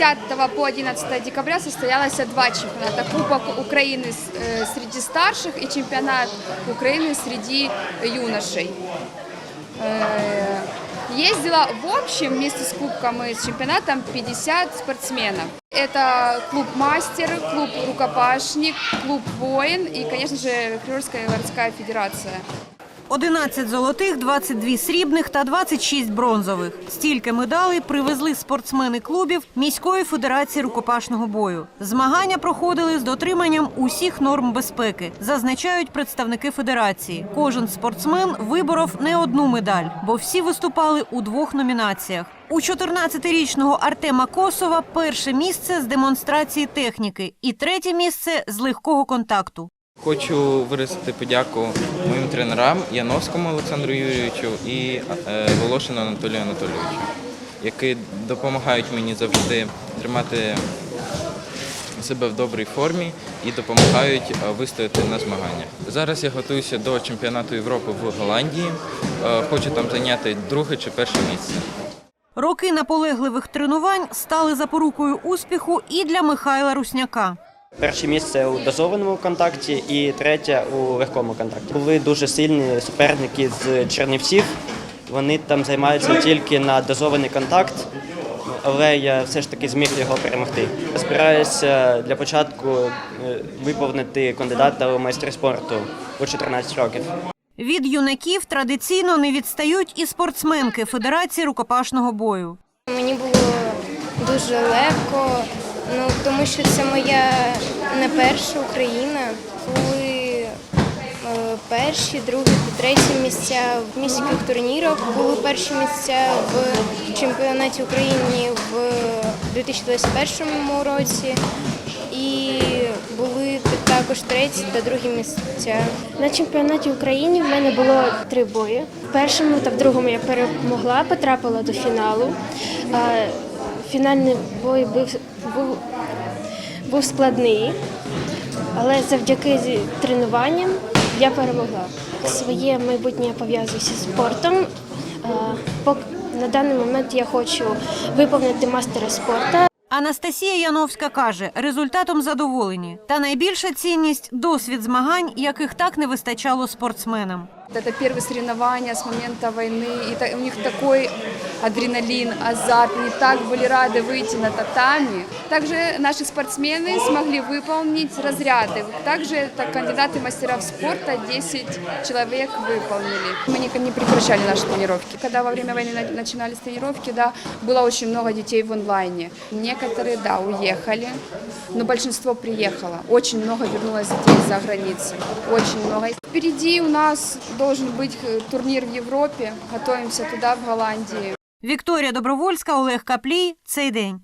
10 по 11 декабря состоялось два чемпионата. Кубок Украины с- э, среди старших и чемпионат Украины среди юношей. Э, Ездила в общем вместе с кубком и с чемпионатом 50 спортсменов. Это клуб «Мастер», клуб «Рукопашник», клуб «Воин» и, конечно же, Криворская городская федерация. 11 золотих, 22 срібних та 26 бронзових. Стільки медалей привезли спортсмени клубів міської федерації рукопашного бою. Змагання проходили з дотриманням усіх норм безпеки, зазначають представники федерації. Кожен спортсмен виборов не одну медаль, бо всі виступали у двох номінаціях. У 14-річного Артема Косова перше місце з демонстрації техніки і третє місце з легкого контакту. Хочу виразити подяку моїм тренерам Яновському Олександру Юрійовичу і е, Волошину Анатолію Анатолійовичу, які допомагають мені завжди тримати себе в добрій формі і допомагають е, вистояти на змаганнях. Зараз я готуюся до чемпіонату Європи в Голландії. Е, Хочу там зайняти друге чи перше місце. Роки наполегливих тренувань стали запорукою успіху і для Михайла Русняка. Перше місце у дозованому контакті і третє у легкому контакті. Були дуже сильні суперники з Чернівців. Вони там займаються тільки на дозований контакт, але я все ж таки зміг його перемогти. Збираюся для початку е, виповнити кандидата у майстри спорту у 14 років. Від юнаків традиційно не відстають і спортсменки Федерації рукопашного бою. Мені було дуже легко, ну тому що це моя не перша Україна. Були е, перші, другі та треті місця в міських турнірах. Були перші місця в чемпіонаті України в 2021 році. І були також треті та другі місця. На чемпіонаті України в мене було три бої. В першому та в другому я перемогла, потрапила до фіналу. Фінальний бой був, був, був складний, але завдяки тренуванням я перемогла. Своє майбутнє пов'язуюся з спортом. Пок- На даний момент я хочу виповнити мастера спорту. Анастасія Яновська каже, результатом задоволені. Та найбільша цінність досвід змагань, яких так не вистачало спортсменам. Это первые соревнования с момента войны, и у них такой адреналин, азарт, они так были рады выйти на татами. Также наши спортсмены смогли выполнить разряды. Также это кандидаты мастеров спорта 10 человек выполнили. Мы не, прекращали наши тренировки. Когда во время войны на- начинались тренировки, да, было очень много детей в онлайне. Некоторые, да, уехали, но большинство приехало. Очень много вернулось детей за границы. Очень много. Впереди у нас должен быть э, турнир в Европе. Готовимся туда, в Голландии. Вікторія Добровольська, Олег Каплій. Цей день.